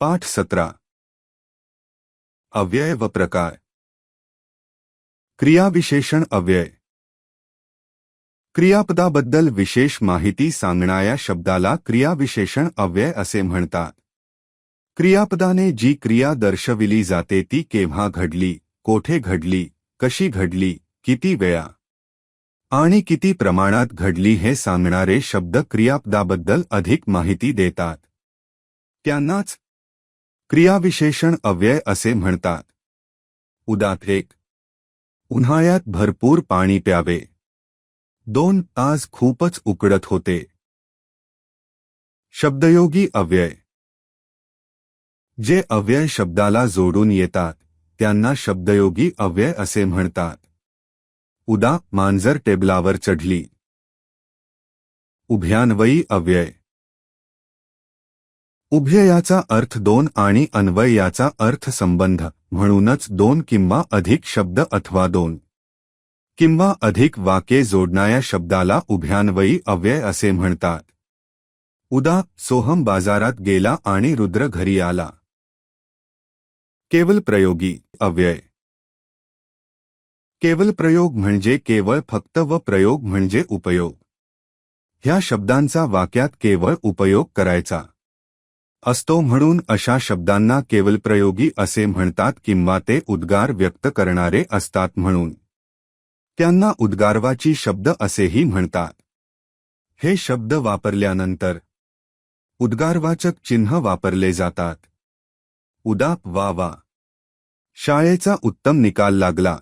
पाठ सतरा अव्यय व प्रकार क्रियाविशेषण अव्यय। क्रियापदाबद्दल विशेष माहिती सांगणाऱ्या शब्दाला क्रियाविशेषण अव्यय असे म्हणतात. क्रियापदाने जी क्रिया दर्शविली जाते ती केव्हा घडली, कोठे घडली, कशी घडली, किती वेळा आणि किती प्रमाणात घडली हे सांगणारे शब्द क्रियापदाबद्दल अधिक माहिती देतात. त्यांनाच क्रियाविशेषण अव्यय असे म्हणतात. उदात एक. उन्हाळ्यात भरपूर पाणी प्यावे. दोन आज खूपच उकडत होते. शब्दयोगी अव्यय. जे अव्यय शब्दाला जोडून येतात त्यांना शब्दयोगी अव्यय असे म्हणतात. उदा मांजर टेबलावर चढली. उभ्यान्वयी अव्यय. उभ्ययाचा अर्थ दोन आणि अन्वय याचा अर्थ संबंध म्हणूनच दोन किंवा अधिक शब्द अथवा दोन. किंवा अधिक वाक्ये जोडणाऱ्या शब्दाला उभ्यान्वयी अव्यय असे म्हणतात. उदा सोहम बाजारात गेला आणि रुद्र घरी आला. केवल प्रयोगी अव्यय. केवल प्रयोग म्हणजे केवळ फक्त व प्रयोग म्हणजे उपयोग. ह्या शब्दांचा वाक्यात केवळ उपयोग करायचा. असतो म्हणून अशा शब्दांना केवलप्रयोगी असे म्हणतात किंवा ते उद्गार व्यक्त करणारे असतात म्हणून. त्यांना उद्गारवाची शब्द असेही म्हणतात. हे शब्द वापरल्यानंतर उद्गारवाचक चिन्ह वापरले जातात. उदाप वा वा. शाळेचा उत्तम निकाल लागला.